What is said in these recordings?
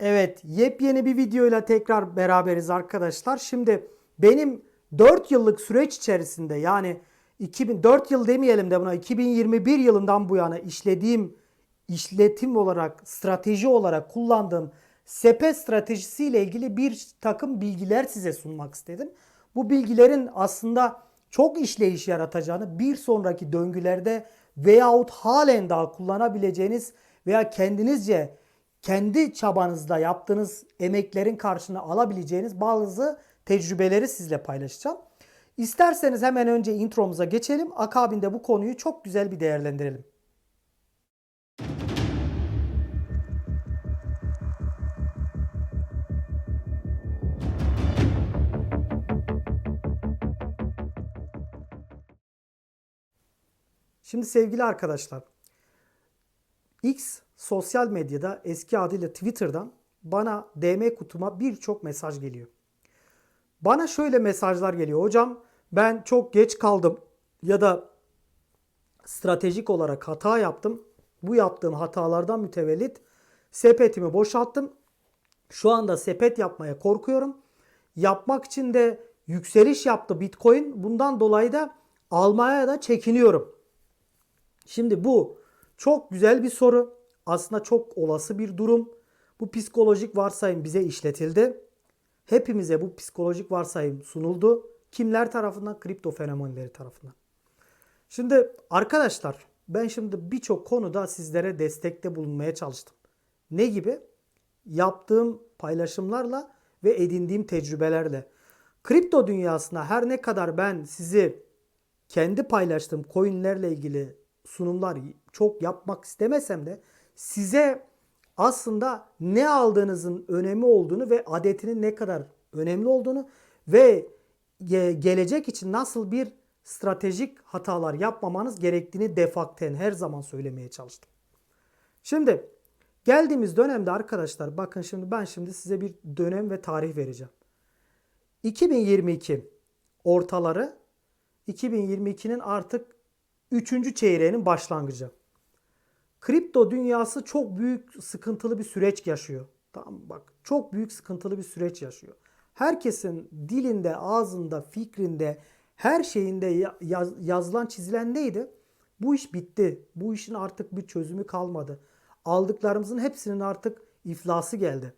Evet, yepyeni bir videoyla tekrar beraberiz arkadaşlar. Şimdi benim 4 yıllık süreç içerisinde yani 2004 yıl demeyelim de buna 2021 yılından bu yana işlediğim işletim olarak, strateji olarak kullandığım sepet stratejisiyle ilgili bir takım bilgiler size sunmak istedim. Bu bilgilerin aslında çok işleyiş yaratacağını bir sonraki döngülerde veyahut halen daha kullanabileceğiniz veya kendinizce kendi çabanızda yaptığınız emeklerin karşına alabileceğiniz bazı tecrübeleri sizle paylaşacağım. İsterseniz hemen önce intromuza geçelim. Akabinde bu konuyu çok güzel bir değerlendirelim. Şimdi sevgili arkadaşlar, X sosyal medyada eski adıyla Twitter'dan bana DM kutuma birçok mesaj geliyor. Bana şöyle mesajlar geliyor. Hocam ben çok geç kaldım ya da stratejik olarak hata yaptım. Bu yaptığım hatalardan mütevellit sepetimi boşalttım. Şu anda sepet yapmaya korkuyorum. Yapmak için de yükseliş yaptı Bitcoin. Bundan dolayı da almaya da çekiniyorum. Şimdi bu çok güzel bir soru. Aslında çok olası bir durum. Bu psikolojik varsayım bize işletildi. Hepimize bu psikolojik varsayım sunuldu. Kimler tarafından? Kripto fenomenleri tarafından. Şimdi arkadaşlar ben şimdi birçok konuda sizlere destekte bulunmaya çalıştım. Ne gibi? Yaptığım paylaşımlarla ve edindiğim tecrübelerle. Kripto dünyasına her ne kadar ben sizi kendi paylaştığım coinlerle ilgili sunumlar çok yapmak istemesem de size aslında ne aldığınızın önemi olduğunu ve adetinin ne kadar önemli olduğunu ve ge- gelecek için nasıl bir stratejik hatalar yapmamanız gerektiğini defakten her zaman söylemeye çalıştım. Şimdi geldiğimiz dönemde arkadaşlar bakın şimdi ben şimdi size bir dönem ve tarih vereceğim. 2022 ortaları 2022'nin artık 3. çeyreğinin başlangıcı. Kripto dünyası çok büyük sıkıntılı bir süreç yaşıyor. Tamam bak çok büyük sıkıntılı bir süreç yaşıyor. Herkesin dilinde, ağzında, fikrinde, her şeyinde yaz- yazılan çizilen neydi? Bu iş bitti. Bu işin artık bir çözümü kalmadı. Aldıklarımızın hepsinin artık iflası geldi.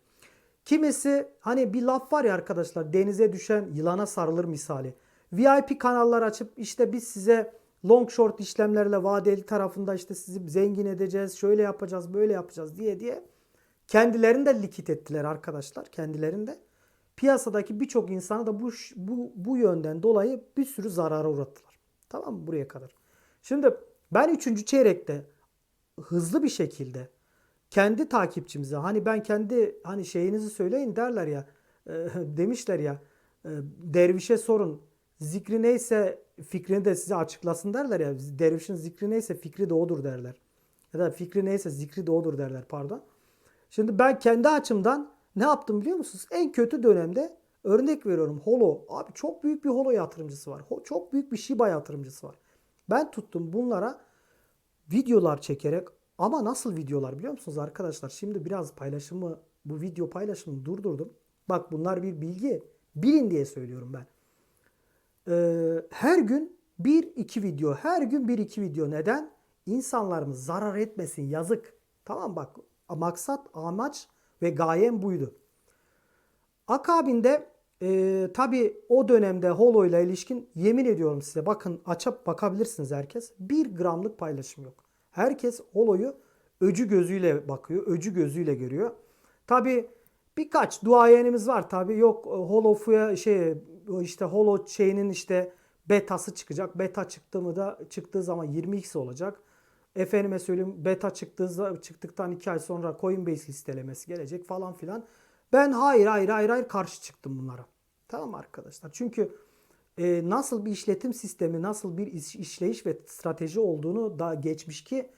Kimisi hani bir laf var ya arkadaşlar denize düşen yılana sarılır misali. VIP kanallar açıp işte biz size long short işlemlerle vadeli tarafında işte sizi zengin edeceğiz, şöyle yapacağız, böyle yapacağız diye diye kendilerini de likit ettiler arkadaşlar. Kendilerini de. Piyasadaki birçok insanı da bu, bu, bu yönden dolayı bir sürü zarara uğrattılar. Tamam mı buraya kadar? Şimdi ben 3. çeyrekte hızlı bir şekilde kendi takipçimize hani ben kendi hani şeyinizi söyleyin derler ya e, demişler ya e, dervişe sorun zikri neyse fikrini de size açıklasın derler ya dervişin zikri neyse fikri de odur derler ya da fikri neyse zikri de odur derler pardon. Şimdi ben kendi açımdan ne yaptım biliyor musunuz? En kötü dönemde örnek veriyorum Holo. Abi çok büyük bir Holo yatırımcısı var. Çok büyük bir Shiba yatırımcısı var. Ben tuttum bunlara videolar çekerek ama nasıl videolar biliyor musunuz arkadaşlar? Şimdi biraz paylaşımı bu video paylaşımını durdurdum. Bak bunlar bir bilgi. Bilin diye söylüyorum ben. Ee, her gün bir iki video. Her gün bir iki video. Neden? İnsanlarımız zarar etmesin. Yazık. Tamam bak. Maksat, amaç ve gayem buydu. Akabinde e, tabi o dönemde Holo ile ilişkin yemin ediyorum size bakın açıp bakabilirsiniz herkes. Bir gramlık paylaşım yok. Herkes Holo'yu öcü gözüyle bakıyor. Öcü gözüyle görüyor. Tabi birkaç duayenimiz var tabi yok Holo'ya şey işte Holo şeyinin işte betası çıkacak. Beta çıktı mı da çıktığı zaman 20x olacak. Efendime söyleyeyim beta çıktığı, çıktıktan 2 ay sonra Coinbase listelemesi gelecek falan filan. Ben hayır hayır hayır hayır karşı çıktım bunlara. Tamam arkadaşlar? Çünkü e, nasıl bir işletim sistemi, nasıl bir iş- işleyiş ve strateji olduğunu daha geçmiş ki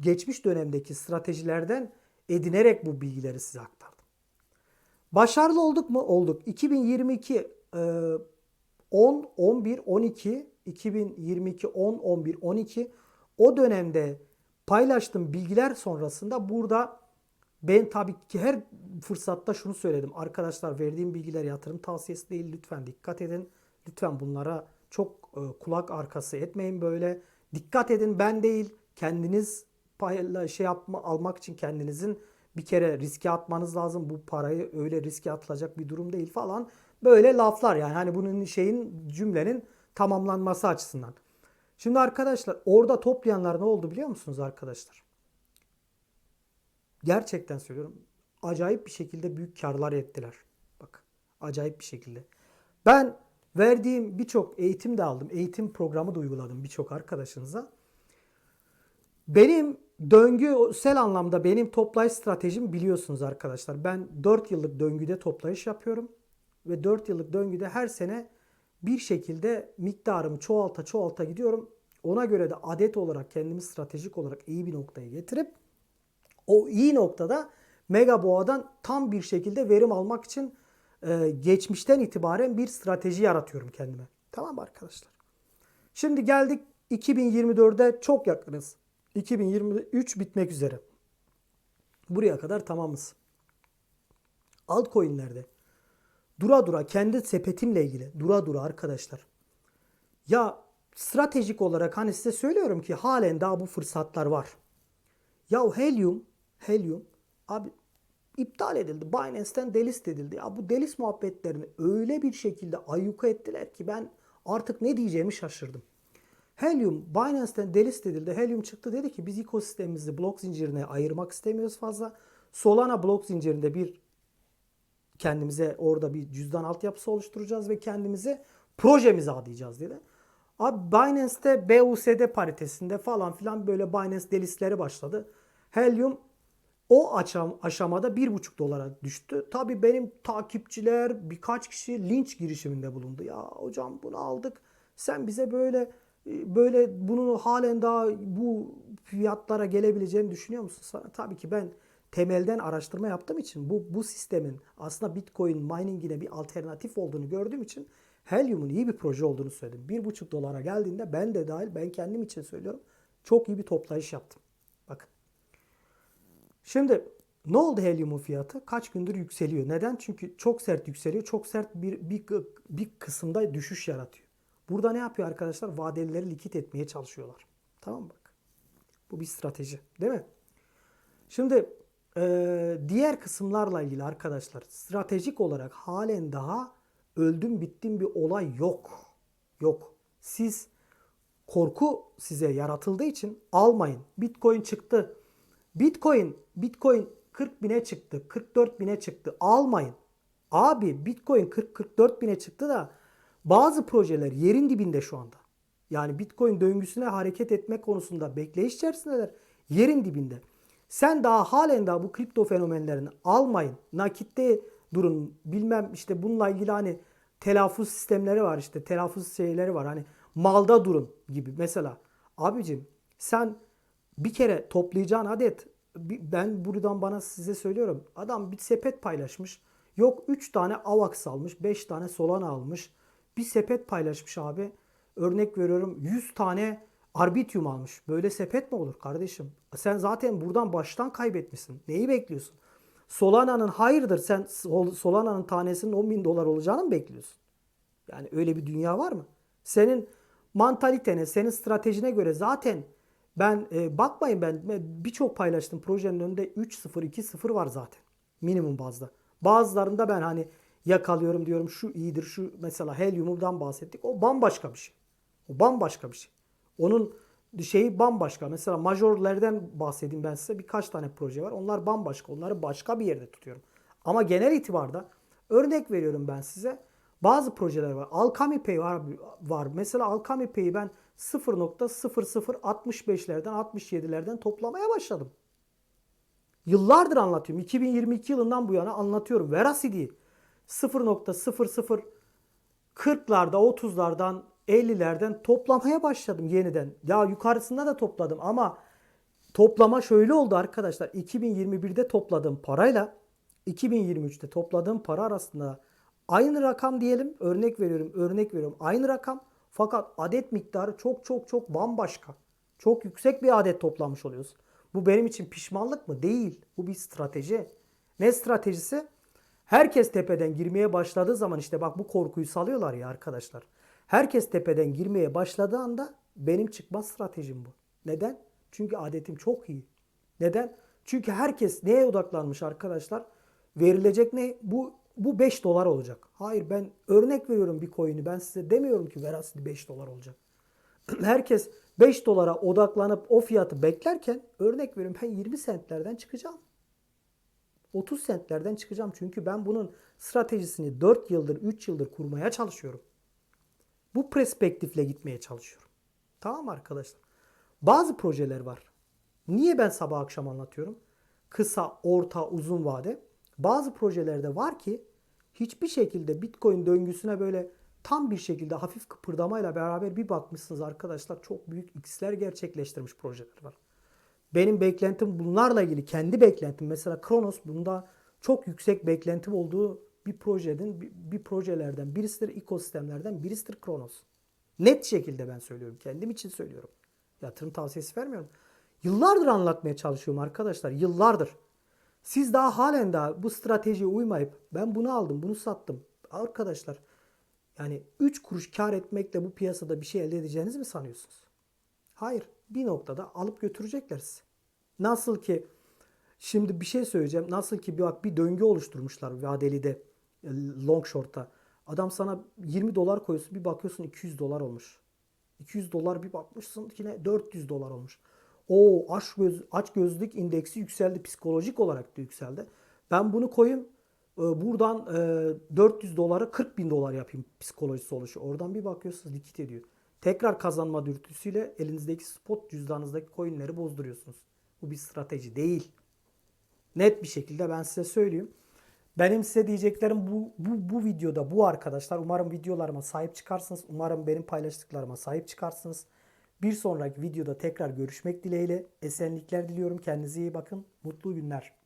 geçmiş dönemdeki stratejilerden edinerek bu bilgileri size aktardım. Başarılı olduk mu? Olduk. 2022 e, 10, 11, 12, 2022 10, 11, 12 o dönemde paylaştığım bilgiler sonrasında burada Ben tabii ki her fırsatta şunu söyledim. Arkadaşlar verdiğim bilgiler yatırım tavsiyesi değil. Lütfen dikkat edin. Lütfen bunlara çok e, kulak arkası etmeyin böyle. Dikkat edin ben değil. Kendiniz payla şey yapma almak için kendinizin bir kere riske atmanız lazım. Bu parayı öyle riske atılacak bir durum değil falan. Böyle laflar yani hani bunun şeyin cümlenin tamamlanması açısından. Şimdi arkadaşlar orada toplayanlar ne oldu biliyor musunuz arkadaşlar? Gerçekten söylüyorum. Acayip bir şekilde büyük karlar ettiler. Bak acayip bir şekilde. Ben verdiğim birçok eğitim de aldım. Eğitim programı da uyguladım birçok arkadaşınıza. Benim döngüsel anlamda benim toplayış stratejim biliyorsunuz arkadaşlar. Ben 4 yıllık döngüde toplayış yapıyorum. Ve 4 yıllık döngüde her sene bir şekilde miktarımı çoğalta çoğalta gidiyorum. Ona göre de adet olarak kendimi stratejik olarak iyi bir noktaya getirip o iyi noktada Mega Boğa'dan tam bir şekilde verim almak için e, geçmişten itibaren bir strateji yaratıyorum kendime. Tamam mı arkadaşlar? Şimdi geldik 2024'de çok yakınız. 2023 bitmek üzere. Buraya kadar tamamız. Altcoin'lerde dura dura kendi sepetimle ilgili dura dura arkadaşlar. Ya stratejik olarak hani size söylüyorum ki halen daha bu fırsatlar var. Ya Helium, Helium abi iptal edildi. Binance'ten delist edildi. Ya bu delist muhabbetlerini öyle bir şekilde ayyuka ettiler ki ben artık ne diyeceğimi şaşırdım. Helium Binance'ten delist edildi. Helium çıktı dedi ki biz ekosistemimizi blok zincirine ayırmak istemiyoruz fazla. Solana blok zincirinde bir kendimize orada bir cüzdan altyapısı oluşturacağız ve kendimize projemizi adayacağız dedi. Abi Binance'te BUSD paritesinde falan filan böyle Binance delistleri başladı. Helium o aşam, aşamada 1,5 dolara düştü. Tabi benim takipçiler birkaç kişi linç girişiminde bulundu. Ya hocam bunu aldık. Sen bize böyle böyle bunu halen daha bu fiyatlara gelebileceğini düşünüyor musun? Sana tabii ki ben temelden araştırma yaptığım için bu bu sistemin aslında Bitcoin mining'ine bir alternatif olduğunu gördüğüm için Helium'un iyi bir proje olduğunu söyledim. 1,5 dolara geldiğinde ben de dahil ben kendim için söylüyorum. Çok iyi bir toplayış yaptım. Bakın. Şimdi ne oldu Helium'un fiyatı? Kaç gündür yükseliyor. Neden? Çünkü çok sert yükseliyor. Çok sert bir, bir, bir kısımda düşüş yaratıyor. Burada ne yapıyor arkadaşlar? Vadelileri likit etmeye çalışıyorlar. Tamam? Bak. Bu bir strateji. Değil mi? Şimdi e, diğer kısımlarla ilgili arkadaşlar stratejik olarak halen daha öldüm bittim bir olay yok. Yok. Siz korku size yaratıldığı için almayın. Bitcoin çıktı. Bitcoin Bitcoin 40 bine çıktı. 44 bine çıktı. Almayın. Abi Bitcoin 40-44 bine çıktı da bazı projeler yerin dibinde şu anda. Yani Bitcoin döngüsüne hareket etme konusunda bekleyiş içerisindeler. Yerin dibinde. Sen daha halen daha bu kripto fenomenlerini almayın. Nakitte durun. Bilmem işte bununla ilgili hani telaffuz sistemleri var işte. Telaffuz şeyleri var. Hani malda durun gibi. Mesela abicim sen bir kere toplayacağın adet ben buradan bana size söylüyorum. Adam bir sepet paylaşmış. Yok 3 tane AVAX almış. 5 tane Solana almış. Bir sepet paylaşmış abi. Örnek veriyorum 100 tane Arbitrum almış. Böyle sepet mi olur kardeşim? Sen zaten buradan baştan kaybetmişsin. Neyi bekliyorsun? Solana'nın hayırdır sen Solana'nın tanesinin 10 bin dolar olacağını mı bekliyorsun? Yani öyle bir dünya var mı? Senin mantalitene, senin stratejine göre zaten ben e, bakmayın ben birçok paylaştım projenin önünde 3-0, 2-0 var zaten. Minimum bazda. Bazılarında ben hani yakalıyorum diyorum şu iyidir şu mesela helyumdan bahsettik. O bambaşka bir şey. O bambaşka bir şey. Onun şeyi bambaşka. Mesela majorlerden bahsedeyim ben size. Birkaç tane proje var. Onlar bambaşka. Onları başka bir yerde tutuyorum. Ama genel itibarda örnek veriyorum ben size. Bazı projeler var. Alchemy Pay var. var. Mesela Alchemy Pay'i ben 0.0065'lerden 67'lerden toplamaya başladım. Yıllardır anlatıyorum. 2022 yılından bu yana anlatıyorum. Veracity 0.00 40'larda 30'lardan 50'lerden toplamaya başladım yeniden. Ya yukarısında da topladım ama toplama şöyle oldu arkadaşlar. 2021'de topladığım parayla 2023'te topladığım para arasında aynı rakam diyelim. Örnek veriyorum, örnek veriyorum. Aynı rakam fakat adet miktarı çok çok çok bambaşka. Çok yüksek bir adet toplamış oluyorsun. Bu benim için pişmanlık mı? Değil. Bu bir strateji. Ne stratejisi? Herkes tepeden girmeye başladığı zaman işte bak bu korkuyu salıyorlar ya arkadaşlar. Herkes tepeden girmeye başladığı anda benim çıkma stratejim bu. Neden? Çünkü adetim çok iyi. Neden? Çünkü herkes neye odaklanmış arkadaşlar? Verilecek ne? Bu bu 5 dolar olacak. Hayır ben örnek veriyorum bir coin'i. Ben size demiyorum ki verasiti 5 dolar olacak. Herkes 5 dolara odaklanıp o fiyatı beklerken örnek veriyorum ben 20 sentlerden çıkacağım. 30 sentlerden çıkacağım. Çünkü ben bunun stratejisini 4 yıldır, 3 yıldır kurmaya çalışıyorum. Bu perspektifle gitmeye çalışıyorum. Tamam arkadaşlar? Bazı projeler var. Niye ben sabah akşam anlatıyorum? Kısa, orta, uzun vade. Bazı projelerde var ki hiçbir şekilde Bitcoin döngüsüne böyle tam bir şekilde hafif kıpırdamayla beraber bir bakmışsınız arkadaşlar çok büyük x'ler gerçekleştirmiş projeler var. Benim beklentim bunlarla ilgili kendi beklentim mesela Kronos bunda çok yüksek beklentim olduğu bir projenin bir, projelerden birisidir ekosistemlerden birisidir Kronos. Net şekilde ben söylüyorum. Kendim için söylüyorum. Yatırım tavsiyesi vermiyorum. Yıllardır anlatmaya çalışıyorum arkadaşlar. Yıllardır. Siz daha halen daha bu stratejiye uymayıp ben bunu aldım, bunu sattım. Arkadaşlar yani 3 kuruş kar etmekle bu piyasada bir şey elde edeceğinizi mi sanıyorsunuz? Hayır. Bir noktada alıp götürecekler sizi. Nasıl ki şimdi bir şey söyleyeceğim. Nasıl ki bir bak bir döngü oluşturmuşlar vadeli de long short'ta. Adam sana 20 dolar koyuyorsun bir bakıyorsun 200 dolar olmuş. 200 dolar bir bakmışsın yine 400 dolar olmuş. O aç, göz, aç gözlük indeksi yükseldi. Psikolojik olarak da yükseldi. Ben bunu koyayım e, buradan e, 400 dolara 40 bin dolar yapayım psikolojisi oluşuyor. Oradan bir bakıyorsunuz likit ediyor. Tekrar kazanma dürtüsüyle elinizdeki spot cüzdanınızdaki coinleri bozduruyorsunuz. Bu bir strateji değil. Net bir şekilde ben size söyleyeyim. Benim size diyeceklerim bu, bu, bu videoda bu arkadaşlar. Umarım videolarıma sahip çıkarsınız. Umarım benim paylaştıklarıma sahip çıkarsınız. Bir sonraki videoda tekrar görüşmek dileğiyle. Esenlikler diliyorum. Kendinize iyi bakın. Mutlu günler.